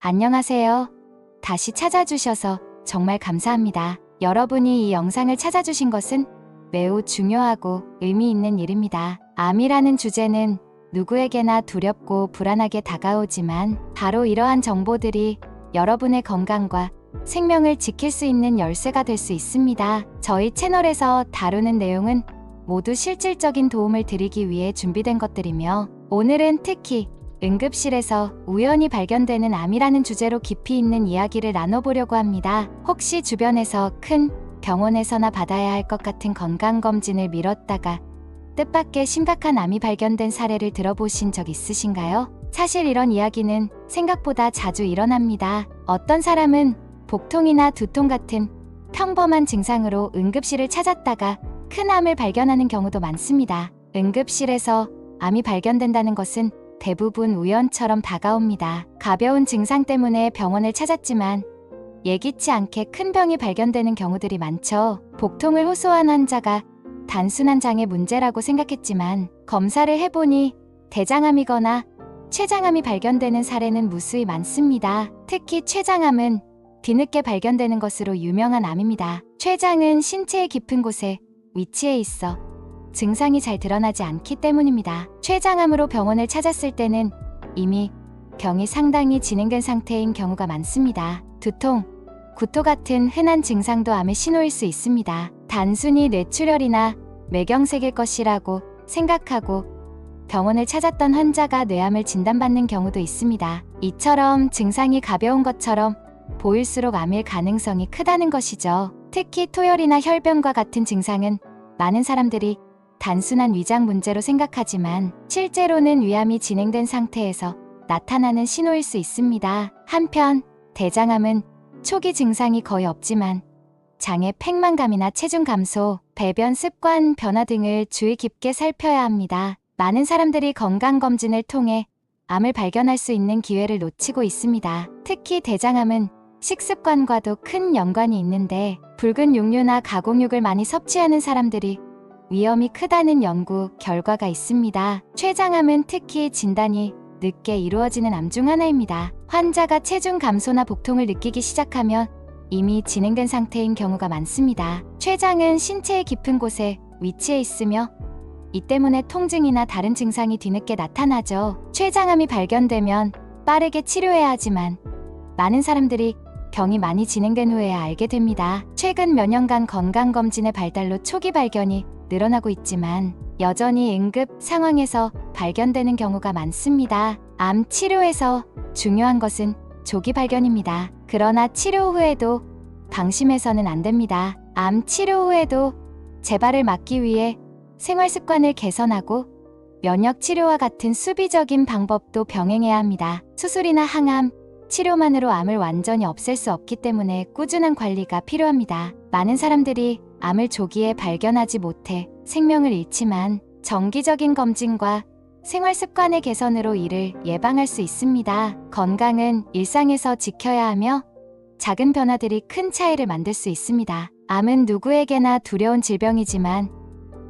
안녕하세요. 다시 찾아주셔서 정말 감사합니다. 여러분이 이 영상을 찾아주신 것은 매우 중요하고 의미 있는 일입니다. 암이라는 주제는 누구에게나 두렵고 불안하게 다가오지만 바로 이러한 정보들이 여러분의 건강과 생명을 지킬 수 있는 열쇠가 될 수 있습니다. 저희 채널에서 다루는 내용은 모두 실질적인 도움을 드리기 위해 준비된 것들이며 오늘은 특히 응급실에서 우연히 발견되는 암이라는 주제로 깊이 있는 이야기를 나눠보려고 합니다. 혹시 주변에서 큰 병원에서나 받아야 할 것 같은 건강검진을 미뤘다가 뜻밖의 심각한 암이 발견된 사례를 들어보신 적 있으신가요? 사실 이런 이야기는 생각보다 자주 일어납니다. 어떤 사람은 복통이나 두통 같은 평범한 증상으로 응급실을 찾았다가 큰 암을 발견하는 경우도 많습니다. 응급실에서 암이 발견된다는 것은 대부분 우연처럼 다가옵니다. 가벼운 증상 때문에 병원을 찾았지만 예기치 않게 큰 병이 발견되는 경우들이 많죠. 복통을 호소한 환자가 단순한 장의 문제라고 생각했지만 검사를 해보니 대장암이거나 췌장암이 발견되는 사례는 무수히 많습니다. 특히 췌장암은 뒤늦게 발견되는 것으로 유명한 암입니다. 췌장은 신체의 깊은 곳에 위치해 있어 증상이 잘 드러나지 않기 때문입니다. 췌장암으로 병원을 찾았을 때는 이미 병이 상당히 진행된 상태인 경우가 많습니다. 두통, 구토 같은 흔한 증상도 암의 신호일 수 있습니다. 단순히 뇌출혈이나 뇌경색일 것이라고 생각하고 병원을 찾았던 환자가 뇌암을 진단받는 경우도 있습니다. 이처럼 증상이 가벼운 것처럼 보일수록 암일 가능성이 크다는 것이죠. 특히 토열이나 혈변과 같은 증상은 많은 사람들이 단순한 위장 문제로 생각하지만 실제로는 위암이 진행된 상태에서 나타나는 신호일 수 있습니다. 한편 대장암은 초기 증상이 거의 없지만 장의 팽만감이나 체중 감소, 배변 습관 변화 등을 주의 깊게 살펴야 합니다. 많은 사람들이 건강검진을 통해 암을 발견할 수 있는 기회를 놓치고 있습니다. 특히 대장암은 식습관과도 큰 연관이 있는데 붉은 육류나 가공육을 많이 섭취하는 사람들이 위험이 크다는 연구 결과가 있습니다. 췌장암은 특히 진단이 늦게 이루어지는 암 중 하나입니다. 환자가 체중 감소나 복통을 느끼기 시작하면 이미 진행된 상태인 경우가 많습니다. 췌장은 신체의 깊은 곳에 위치해 있으며 이 때문에 통증이나 다른 증상이 뒤늦게 나타나죠. 췌장암이 발견되면 빠르게 치료해야 하지만 많은 사람들이 병이 많이 진행된 후에야 알게 됩니다. 최근 몇 년간 건강검진의 발달로 초기 발견이 늘어나고 있지만 여전히 응급 상황에서 발견되는 경우가 많습니다. 암 치료에서 중요한 것은 조기 발견입니다. 그러나 치료 후에도 방심해서는 안 됩니다. 암 치료 후에도 재발을 막기 위해 생활 습관을 개선하고 면역 치료와 같은 수비적인 방법도 병행해야 합니다. 수술이나 항암, 치료만으로 암을 완전히 없앨 수 없기 때문에 꾸준한 관리가 필요합니다. 많은 사람들이 암을 조기에 발견하지 못해 생명을 잃지만 정기적인 검진과 생활 습관의 개선으로 이를 예방할 수 있습니다. 건강은 일상에서 지켜야 하며 작은 변화들이 큰 차이를 만들 수 있습니다. 암은 누구에게나 두려운 질병이지만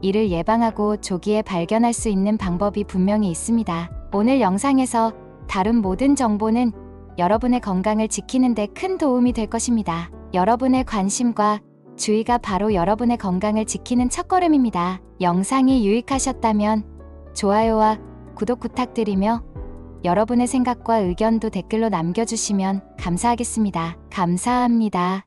이를 예방하고 조기에 발견할 수 있는 방법이 분명히 있습니다. 오늘 영상에서 다룬 모든 정보는 여러분의 건강을 지키는 데 큰 도움이 될 것입니다. 여러분의 관심과 주의가 바로 여러분의 건강을 지키는 첫걸음입니다. 영상이 유익하셨다면 좋아요와 구독 부탁드리며 여러분의 생각과 의견도 댓글로 남겨주시면 감사하겠습니다. 감사합니다.